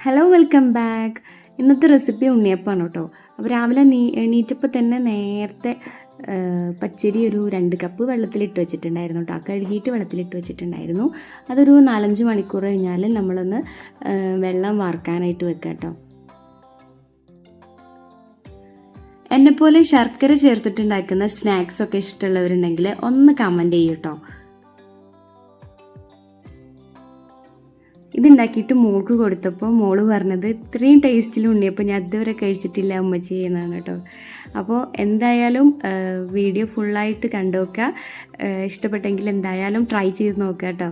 Hello welcome back ഇന്നത്തെ recipe ഉണ്ണിയപ്പമാണ് കേട്ടോ. അപ്പോൾ രാവിലെ നീ എണീറ്റപ്പോൾ തന്നെ നേരത്തെ പച്ചരി ഒരു രണ്ട് കപ്പ് വെള്ളത്തിലിട്ട് വെച്ചിട്ടുണ്ടായിരുന്നു കേട്ടോ. കഴുകിയിട്ട് വെള്ളത്തിലിട്ട് വെച്ചിട്ടുണ്ടായിരുന്നു. അതൊരു നാലഞ്ച് മണിക്കൂർ കഴിഞ്ഞാൽ നമ്മളൊന്ന് വെള്ളം വാർക്കാനായിട്ട് വെക്കാം കേട്ടോ. എന്നെപ്പോലെ ശർക്കര ചേർത്തിട്ടുണ്ടാക്കുന്ന സ്നാക്സൊക്കെ ഇഷ്ടമുള്ളവരുണ്ടെങ്കിൽ ഒന്ന് കമന്റ് ചെയ്യൂ ഇതുണ്ടാക്കിയിട്ട് മോൾക്ക് കൊടുത്തപ്പോൾ മോൾ പറഞ്ഞത് ഇത്രയും ടേസ്റ്റിൽ ഉണ്ണിയപ്പോൾ ഞാൻ ഇതുവരെ കഴിച്ചിട്ടില്ല അമ്മച്ചി എന്നാണ് കേട്ടോ. അപ്പോൾ എന്തായാലും വീഡിയോ ഫുള്ളായിട്ട് കണ്ടു നോക്കുക ഇഷ്ടപ്പെട്ടെങ്കിൽ എന്തായാലും ട്രൈ ചെയ്ത് നോക്കുക കേട്ടോ.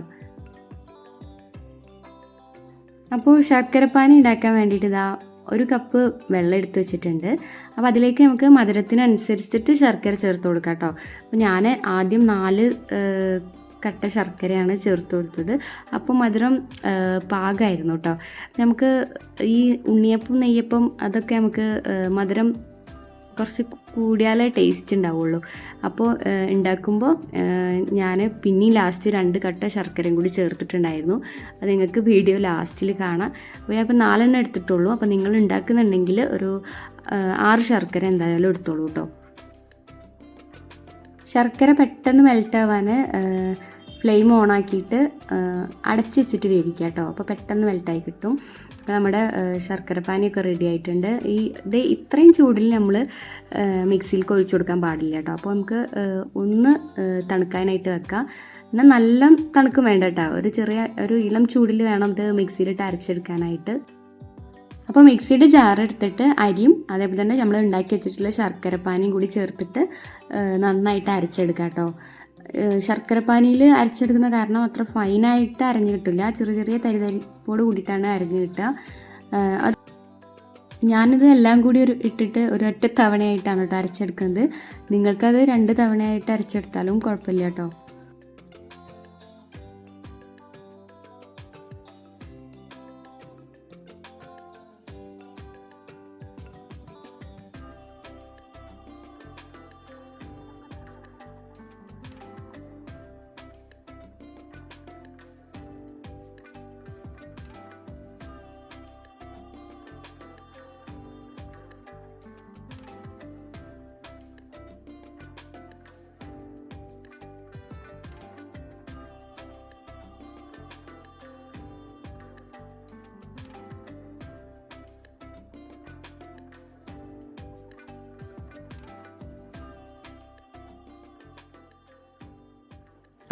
അപ്പോൾ ശർക്കരപ്പാനി ഉണ്ടാക്കാൻ വേണ്ടിയിട്ട് ഇതാ ഒരു കപ്പ് വെള്ളം എടുത്തു വെച്ചിട്ടുണ്ട്. അപ്പോൾ അതിലേക്ക് നമുക്ക് മധുരത്തിനനുസരിച്ചിട്ട് ശർക്കര ചേർത്ത് കൊടുക്കാം കേട്ടോ. അപ്പോൾ ഞാൻ ആദ്യം നാല് കട്ട ശർക്കരയാണ് ചേർത്ത് കൊടുത്തത്. അപ്പോൾ മധുരം പാകമായിരുന്നു കേട്ടോ നമുക്ക് ഈ ഉണ്ണിയപ്പം നെയ്യപ്പം അതൊക്കെ നമുക്ക് മധുരം കുറച്ച് കൂടിയാലേ ടേസ്റ്റ് ഉണ്ടാവുള്ളൂ. അപ്പോൾ ഉണ്ടാക്കുമ്പോൾ ഞാൻ പിന്നെ ലാസ്റ്റ് രണ്ട് കട്ട ശർക്കരയും കൂടി ചേർത്തിട്ടുണ്ടായിരുന്നു. അത് നിങ്ങൾക്ക് വീഡിയോ ലാസ്റ്റിൽ കാണാം. അപ്പോൾ ഞാൻ ഇപ്പോൾ നാലെണ്ണം എടുത്തിട്ടുള്ളൂ. അപ്പോൾ നിങ്ങൾ ഉണ്ടാക്കുന്നുണ്ടെങ്കിൽ ഒരു ആറ് ശർക്കര എന്തായാലും എടുത്തോളൂ കേട്ടോ ശർക്കര പെട്ടെന്ന് മെൽട്ടാവാൻ ഫ്ലെയിം ഓൺ ആക്കിയിട്ട് അടച്ച് വെച്ചിട്ട് വേവിക്കുക കേട്ടോ. അപ്പോൾ പെട്ടെന്ന് മെൽറ്റായി കിട്ടും. അപ്പോൾ നമ്മുടെ ശർക്കര ശർക്കരപ്പാനിയൊക്കെ റെഡി ആയിട്ടുണ്ട്. ഈ ഇത് ഇത്രയും ചൂടിൽ നമ്മൾ മിക്സിയിൽ ഒഴിച്ചു കൊടുക്കാൻ പാടില്ല കേട്ടോ. അപ്പോൾ നമുക്ക് ഒന്ന് തണുക്കാനായിട്ട് വെക്കാം. എന്നാൽ നല്ല തണുക്കും വേണ്ട കേട്ടോ. ഒരു ചെറിയ ഒരു ഇളം ചൂടിൽ വേണം ഇത് മിക്സിയിലിട്ട് അരച്ചെടുക്കാനായിട്ട്. അപ്പോൾ മിക്സിയുടെ ജാർ എടുത്തിട്ട് അരിയും അതേപോലെ തന്നെ നമ്മൾ ഉണ്ടാക്കി വെച്ചിട്ടുള്ള ശർക്കരപ്പാനിയും കൂടി ചേർത്തിട്ട് നന്നായിട്ട് അരച്ചെടുക്കാം കേട്ടോ. ശർക്കരപ്പാനിയിൽ അരച്ചെടുക്കുന്ന കാരണം അത്ര ഫൈനായിട്ട് അരഞ്ഞു കിട്ടില്ല. ചെറിയ ചെറിയ തരിതരിപ്പോട് കൂടിയിട്ടാണ് അരഞ്ഞു കിട്ടുക. അത് ഞാനിത് എല്ലാം കൂടി ഒരു ഇട്ടിട്ട് ഒരു ഒറ്റ തവണയായിട്ടാണ് കേട്ടോ അരച്ചെടുക്കുന്നത്. നിങ്ങൾക്കത് രണ്ട് തവണയായിട്ട് അരച്ചെടുത്താലും കുഴപ്പമില്ല കേട്ടോ.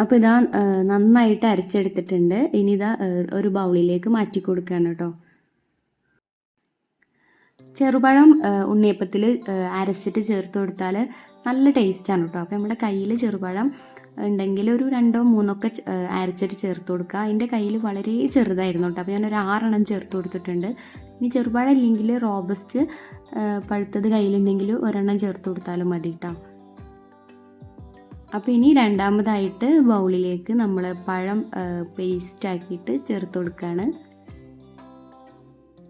അപ്പോൾ ഇതാ നന്നായിട്ട് അരച്ചെടുത്തിട്ടുണ്ട്. ഇനി ഇതാ ഒരു ബൗളിലേക്ക് മാറ്റി കൊടുക്കുകയാണ് കേട്ടോ. ചെറുപഴം ഉണ്ണിയപ്പത്തിൽ അരച്ചിട്ട് ചേർത്ത് കൊടുത്താൽ നല്ല ടേസ്റ്റാണ് കേട്ടോ. അപ്പോൾ നമ്മുടെ കയ്യിൽ ചെറുപഴം ഉണ്ടെങ്കിൽ ഒരു രണ്ടോ മൂന്നോ ഒക്കെ അരച്ചിട്ട് ചേർത്ത് കൊടുക്കുക. എന്റെ കയ്യിൽ വളരെ ചെറുതായിരുന്നു കേട്ടോ. അപ്പോൾ ഞാനൊരു ആറെണ്ണം ചേർത്ത് കൊടുത്തിട്ടുണ്ട്. ഇനി ചെറുപഴം ഇല്ലെങ്കിൽ റോബസ്റ്റ് പഴുത്തത് കയ്യിലുണ്ടെങ്കിൽ ഒരെണ്ണം ചേർത്ത് കൊടുത്താലും മതി കേട്ടോ. അപ്പോൾ ഇനി രണ്ടാമതായിട്ട് ബൗളിലേക്ക് നമ്മൾ പഴം പേസ്റ്റ് ആക്കിയിട്ട് ചേർത്ത് കൊടുക്കുകയാണ്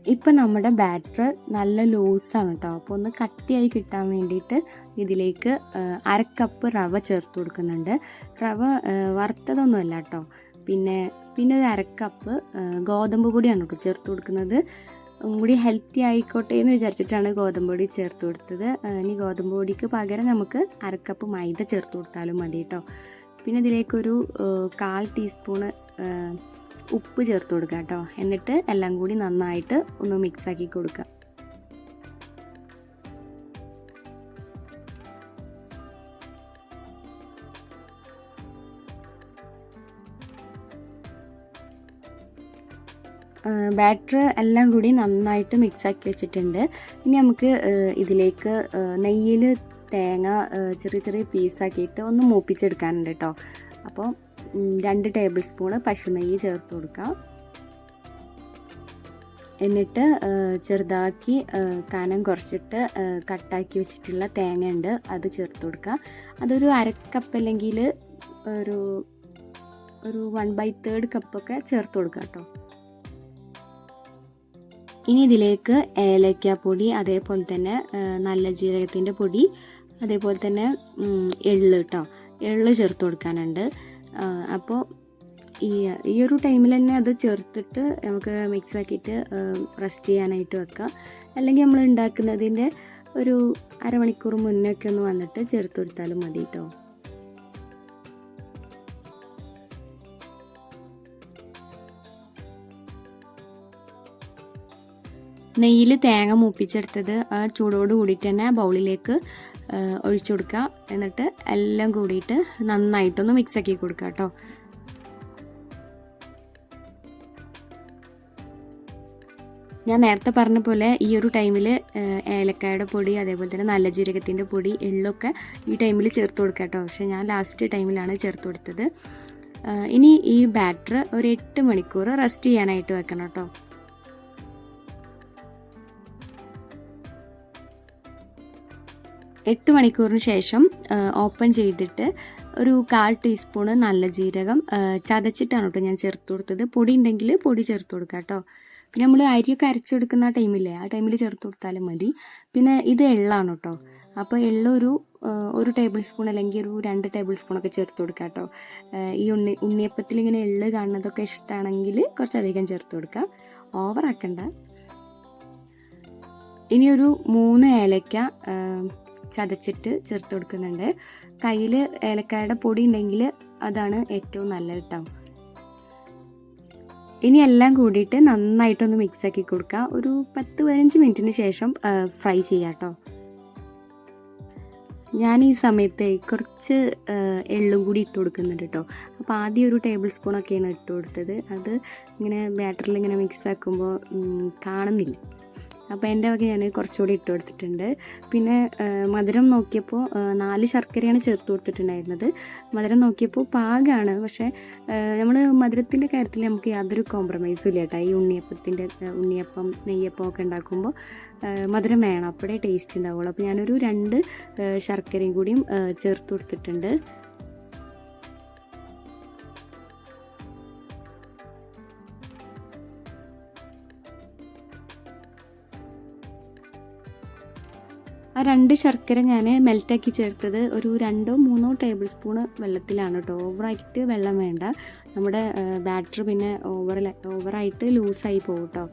ഇപ്പം നമ്മുടെ ബാറ്റർ നല്ല ലൂസാണ് കേട്ടോ അപ്പോൾ ഒന്ന് കട്ടിയായി കിട്ടാൻ വേണ്ടിയിട്ട് ഇതിലേക്ക് അര കപ്പ് റവ ചേർത്ത് കൊടുക്കുന്നുണ്ട്. റവ വറുത്തതൊന്നുമല്ല കേട്ടോ പിന്നെ പിന്നെ ഒരു അര കപ്പ് ഗോതമ്പ് പൊടിയാണ് കേട്ടോ ചേർത്ത് കൊടുക്കുന്നത്. കൂടി ഹെൽത്തി ആയിക്കോട്ടെ എന്ന് വിചാരിച്ചിട്ടാണ് ഗോതമ്പ് പൊടി ചേർത്ത് കൊടുത്തത്. ഇനി ഗോതമ്പ് പൊടിക്ക് പകരം നമുക്ക് അരക്കപ്പ് കപ്പ് മൈദ ചേർത്ത് കൊടുത്താലും മതി കേട്ടോ പിന്നെ ഇതിലേക്കൊരു കാൽ ടീസ്പൂണ് ഉപ്പ് ചേർത്ത് കൊടുക്കുക കേട്ടോ എന്നിട്ട് എല്ലാം കൂടി നന്നായിട്ട് ഒന്ന് മിക്സ് ആക്കി കൊടുക്കുക. ബാറ്റർ എല്ലാം കൂടി നന്നായിട്ട് മിക്സാക്കി വെച്ചിട്ടുണ്ട്. ഇനി നമുക്ക് ഇതിലേക്ക് നെയ്യിൽ തേങ്ങ ചെറിയ ചെറിയ പീസാക്കിയിട്ട് ഒന്ന് മൂപ്പിച്ചെടുക്കാനുണ്ട് കേട്ടോ അപ്പോൾ രണ്ട് ടേബിൾ സ്പൂണ് പശുനെയ്യ് ചേർത്ത് കൊടുക്കാം. എന്നിട്ട് ചെറുതാക്കി കനം കുറച്ചിട്ട് കട്ടാക്കി വെച്ചിട്ടുള്ള തേങ്ങ ഉണ്ട് അത് ചേർത്ത് കൊടുക്കുക അതൊരു അരക്കപ്പ് അല്ലെങ്കിൽ ഒരു ഒരു വൺ ബൈ തേർഡ് കപ്പൊക്കെ ചേർത്ത് കൊടുക്കുക കേട്ടോ ഇനി ഇതിലേക്ക് ഏലക്കാപ്പൊടി അതേപോലെ തന്നെ നല്ല ജീരകത്തിന്റെ പൊടി അതേപോലെ തന്നെ എള്ള് കേട്ടോ എള്ള് ചേർത്ത് കൊടുക്കാനുണ്ട്. അപ്പോൾ ഈ ഈ ഒരു ടൈമിൽ തന്നെ അത് ചേർത്തിട്ട് നമുക്ക് മിക്സ് ആക്കിയിട്ട് റെസ്റ്റ് ചെയ്യാനായിട്ട് വെക്കാം. അല്ലെങ്കിൽ നമ്മൾ ഉണ്ടാക്കുന്നതിന്റെ ഒരു അരമണിക്കൂർ മുന്നൊക്കെ ഒന്ന് വന്നിട്ട് ചേർത്ത് കൊടുത്താലും മതി കേട്ടോ നെയ്യിൽ തേങ്ങ മൂപ്പിച്ചെടുത്തത് ആ ചൂടോട് കൂടിയിട്ട് തന്നെ ബൗളിലേക്ക് ഒഴിച്ചു കൊടുക്കുക. എന്നിട്ട് എല്ലാം കൂടിയിട്ട് നന്നായിട്ടൊന്ന് മിക്സ് ആക്കി കൊടുക്കുക കേട്ടോ. ഞാൻ നേരത്തെ പറഞ്ഞ പോലെ ഈ ഒരു ടൈമിൽ ഏലക്കായുടെ പൊടി അതേപോലെ തന്നെ നല്ല ജീരകത്തിന്റെ പൊടി എള്ളൊക്കെ ഈ ടൈമിൽ ചേർത്ത് കൊടുക്കുക കേട്ടോ. പക്ഷേ ഞാൻ ലാസ്റ്റ് ടൈമിലാണ് ചേർത്ത് കൊടുത്തത്. ഇനി ഈ ബാറ്റർ ഒരു എട്ട് മണിക്കൂർ റെസ്റ്റ് ചെയ്യാനായിട്ട് വെക്കണം കേട്ടോ. എട്ട് മണിക്കൂറിന് ശേഷം ഓപ്പൺ ചെയ്തിട്ട് ഒരു കാൽ ടീസ്പൂണ് നല്ല ജീരകം ചതച്ചിട്ടാണ് കേട്ടോ ഞാൻ ചേർത്ത് കൊടുത്തത്. പൊടി ഉണ്ടെങ്കിൽ പൊടി ചേർത്ത് കൊടുക്കുക കേട്ടോ. പിന്നെ നമ്മൾ അരിയൊക്കെ അരച്ചെടുക്കുന്ന ടൈമില്ലേ ആ ടൈമിൽ ചേർത്ത് കൊടുത്താലും മതി. പിന്നെ ഇത് എള്ളാണ് കേട്ടോ. അപ്പോൾ എള്ളൊരു ഒരു ടേബിൾ സ്പൂൺ അല്ലെങ്കിൽ ഒരു രണ്ട് ടേബിൾ സ്പൂണൊക്കെ ചേർത്ത് കൊടുക്കുക കേട്ടോ. ഈ ഉണ്ണി ഉണ്ണിയപ്പത്തിൽ ഇങ്ങനെ എള്ള് കാണുന്നതൊക്കെ ഇഷ്ടമാണെങ്കിൽ കുറച്ചധികം ചേർത്ത് കൊടുക്കുക ഓവറാക്കണ്ട. ഇനി ഒരു മൂന്ന് ഏലക്ക ചതച്ചിട്ട് ചേർത്ത് കൊടുക്കുന്നുണ്ട്. കയ്യിൽ ഏലക്കായുടെ പൊടി ഉണ്ടെങ്കിൽ അതാണ് ഏറ്റവും നല്ലത് കേട്ടോ ഇനി എല്ലാം കൂടിയിട്ട് നന്നായിട്ടൊന്ന് മിക്സ് ആക്കി കൊടുക്കുക ഒരു പത്ത് പതിനഞ്ച് മിനിറ്റിന് ശേഷം ഫ്രൈ ചെയ്യാം കേട്ടോ ഞാൻ ഈ സമയത്ത് കുറച്ച് എള്ളും കൂടി ഇട്ട് കൊടുക്കുന്നുണ്ട് കേട്ടോ അപ്പോൾ ആദ്യം ഒരു ടേബിൾ സ്പൂണൊക്കെയാണ് ഇട്ട് കൊടുത്തത്. അത് ഇങ്ങനെ ബാറ്ററിൽ ഇങ്ങനെ മിക്സ് ആക്കുമ്പോൾ കാണുന്നില്ല. അപ്പോൾ എന്റെ വക ഞാൻ കുറച്ചുകൂടി ഇട്ട് കൊടുത്തിട്ടുണ്ട്. പിന്നെ മധുരം നോക്കിയപ്പോൾ നാല് ശർക്കരയാണ് ചേർത്ത് കൊടുത്തിട്ടുണ്ടായിരുന്നത്. മധുരം നോക്കിയപ്പോൾ പാകമാണ് പക്ഷേ നമ്മൾ മധുരത്തിന്റെ കാര്യത്തിൽ നമുക്ക് യാതൊരു കോംപ്രമൈസും ഇല്ല കേട്ടോ. ഈ ഉണ്ണിയപ്പത്തിന്റെ ഉണ്ണിയപ്പം നെയ്യപ്പം ഒക്കെ ഉണ്ടാക്കുമ്പോൾ മധുരം വേണം. അപ്പോഴേ ടേസ്റ്റ് ഉണ്ടാവുള്ളൂ. അപ്പോൾ ഞാനൊരു രണ്ട് ശർക്കരയും കൂടിയും ചേർത്ത് കൊടുത്തിട്ടുണ്ട്. ആ രണ്ട് ശർക്കര ഞാൻ മെൽറ്റാക്കി ചേർത്തത് ഒരു രണ്ടോ മൂന്നോ ടേബിൾ സ്പൂണ് വെള്ളത്തിലാണ് കേട്ടോ. ഓവറായിട്ട് വെള്ളം വേണ്ട. നമ്മുടെ ബാറ്റർ പിന്നെ ഓവർ ഓവറായിട്ട് ലൂസായി പോകും കേട്ടോ.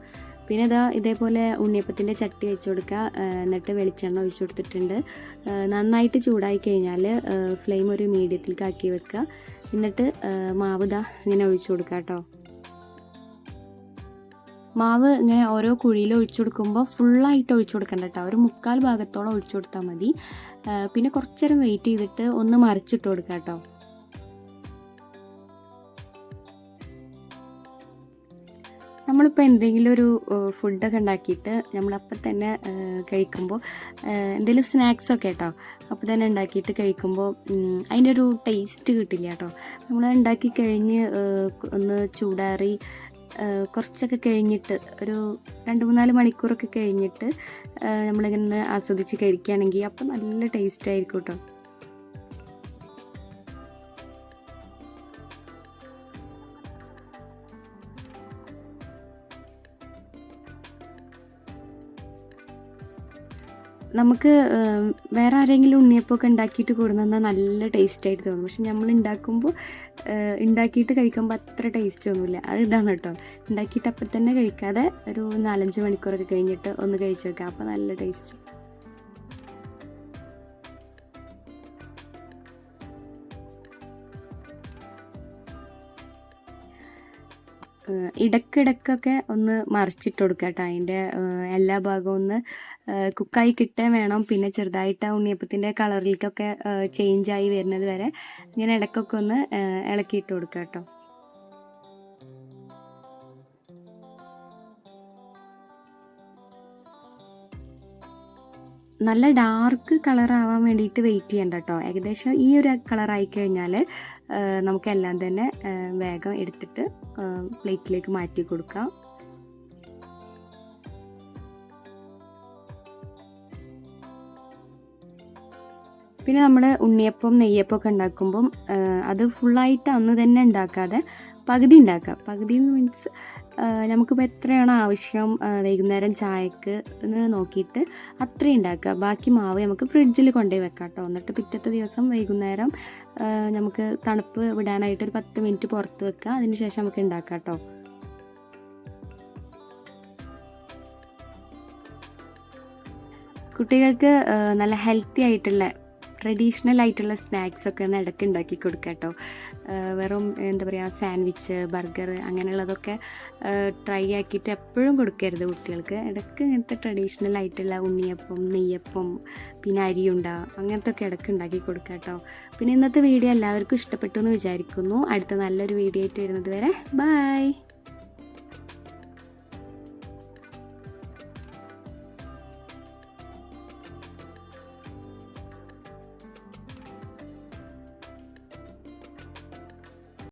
പിന്നെ ഇതാ ഇതേപോലെ ഉണ്ണിയപ്പത്തിന്റെ ചട്ടി വെച്ച് കൊടുക്കുക. എന്നിട്ട് വെളിച്ചെണ്ണ ഒഴിച്ചു കൊടുത്തിട്ടുണ്ട്. നന്നായിട്ട് ചൂടായി കഴിഞ്ഞാൽ ഫ്ലെയിം ഒരു മീഡിയത്തിലേക്ക് ആക്കി വെക്കുക. എന്നിട്ട് മാവ് ഇതാ ഇങ്ങനെ ഒഴിച്ചു കൊടുക്കുക കേട്ടോ. മാവ് ഇങ്ങനെ ഓരോ കുഴിയിൽ ഒഴിച്ചു കൊടുക്കുമ്പോൾ ഫുള്ളായിട്ട് ഒഴിച്ചു കൊടുക്കണ്ട കേട്ടോ. ഒരു മുക്കാൽ ഭാഗത്തോളം ഒഴിച്ചു കൊടുത്താൽ മതി. പിന്നെ കുറച്ചു നേരം വെയിറ്റ് ചെയ്തിട്ട് ഒന്ന് മറിച്ചിട്ട് കൊടുക്കുക കേട്ടോ. നമ്മളിപ്പോൾ എന്തെങ്കിലും ഒരു ഫുഡൊക്കെ ഉണ്ടാക്കിയിട്ട് നമ്മളപ്പം തന്നെ കഴിക്കുമ്പോൾ എന്തെങ്കിലും സ്നാക്സൊക്കെ കേട്ടോ. അപ്പോൾ തന്നെ ഉണ്ടാക്കിയിട്ട് കഴിക്കുമ്പോൾ അതിന്റെ ഒരു ടേസ്റ്റ് കിട്ടില്ല കേട്ടോ. നമ്മൾ ഉണ്ടാക്കി കഴിഞ്ഞ് ഒന്ന് ചൂടാറി കുറച്ചൊക്കെ കഴിഞ്ഞിട്ട് ഒരു രണ്ട് മൂന്നാൽ മണിക്കൂറൊക്കെ കഴിഞ്ഞിട്ട് നമ്മളിങ്ങനെ ആസ്വദിച്ച് കഴിക്കുകയാണെങ്കിൽ അപ്പം നല്ല ടേസ്റ്റ് ആയിരിക്കും കേട്ടോ നമുക്ക് വേറെ ആരെങ്കിലും ഉണ്ണിയപ്പമൊക്കെ ഉണ്ടാക്കിയിട്ട് കൊടുന്നാൽ നല്ല ടേസ്റ്റ് ആയിട്ട് തോന്നും. പക്ഷെ നമ്മൾ ഉണ്ടാക്കുമ്പോൾ ഉണ്ടാക്കിയിട്ട് കഴിക്കുമ്പോൾ അത്ര ടേസ്റ്റ് ഒന്നുമില്ല. അത് ഇതാണ് കേട്ടോ. ഉണ്ടാക്കിയിട്ട് അപ്പം തന്നെ കഴിക്കാതെ ഒരു നാലഞ്ച് മണിക്കൂറൊക്കെ കഴിഞ്ഞിട്ട് ഒന്ന് കഴിച്ച് വെക്കാം അപ്പോൾ നല്ല ടേസ്റ്റ് ഏഹ് ഇടയ്ക്കിടയ്ക്കൊക്കെ ഒന്ന് മറിച്ചിട്ട് കൊടുക്കുക കേട്ടോ അതിന്റെ എല്ലാ ഭാഗവും ഒന്ന് കുക്കായി കിട്ടാൻ വേണം. പിന്നെ ചെറുതായിട്ട് ആ ഉണ്ണിയപ്പത്തിന്റെ കളറിലേക്കൊക്കെ ചേഞ്ചായി വരുന്നത് വരെ ഇങ്ങനെ ഇടക്കൊക്കെ ഒന്ന് ഇളക്കിയിട്ട് കൊടുക്കുക കേട്ടോ നല്ല ഡാർക്ക് കളർ ആവാൻ വേണ്ടിയിട്ട് വെയിറ്റ് ചെയ്യണ്ട കേട്ടോ ഏകദേശം ഈ ഒരു കളറായി കഴിഞ്ഞാൽ നമുക്കെല്ലാം തന്നെ വേഗം എടുത്തിട്ട് പ്ലേറ്റിലേക്ക് മാറ്റി കൊടുക്കാം. പിന്നെ നമ്മൾ ഉണ്ണിയപ്പം നെയ്യപ്പം ഒക്കെ ഉണ്ടാക്കുമ്പം അത് ഫുള്ളായിട്ട് അന്ന് തന്നെ ഉണ്ടാക്കാതെ പകുതി ഉണ്ടാക്കുക പകുതി മീൻസ് നമുക്കിപ്പോൾ എത്രയാണ് ആവശ്യം വൈകുന്നേരം ചായക്ക് എന്ന് നോക്കിയിട്ട് അത്രയും ഉണ്ടാക്കുക. ബാക്കി മാവ് നമുക്ക് ഫ്രിഡ്ജിൽ കൊണ്ടുപോയി വെക്കാം കേട്ടോ എന്നിട്ട് പിറ്റത്തെ ദിവസം വൈകുന്നേരം നമുക്ക് തണുപ്പ് വിടാനായിട്ട് ഒരു പത്ത് മിനിറ്റ് പുറത്ത് വെക്കുക. അതിന് ശേഷം നമുക്ക് ഉണ്ടാക്കാം കേട്ടോ കുട്ടികൾക്ക് നല്ല ഹെൽത്തി ആയിട്ടുള്ള ട്രഡീഷണൽ ആയിട്ടുള്ള സ്നാക്സ് ഒക്കെ ഒന്ന് ഇടയ്ക്ക് ഉണ്ടാക്കി കൊടുക്കുക കേട്ടോ. വെറും എന്താ പറയുക സാൻഡ്വിച്ച് ബർഗർ അങ്ങനെയുള്ളതൊക്കെ ട്രൈ ആക്കിയിട്ട് എപ്പോഴും കൊടുക്കരുത് കുട്ടികൾക്ക്. ഇടയ്ക്ക് ഇങ്ങനത്തെ ട്രഡീഷണൽ ആയിട്ടുള്ള ഉണ്ണിയപ്പം നെയ്യപ്പം പിന്നെ അരിയുണ്ട അങ്ങനത്തെ ഒക്കെ ഇടയ്ക്ക് ഉണ്ടാക്കി കൊടുക്കുക കേട്ടോ. പിന്നെ ഇന്നത്തെ വീഡിയോ എല്ലാവർക്കും ഇഷ്ടപ്പെട്ടു എന്ന് വിചാരിക്കുന്നു. അടുത്ത നല്ലൊരു വീഡിയോ ആയിട്ട് വരുന്നത് വരെ ബൈ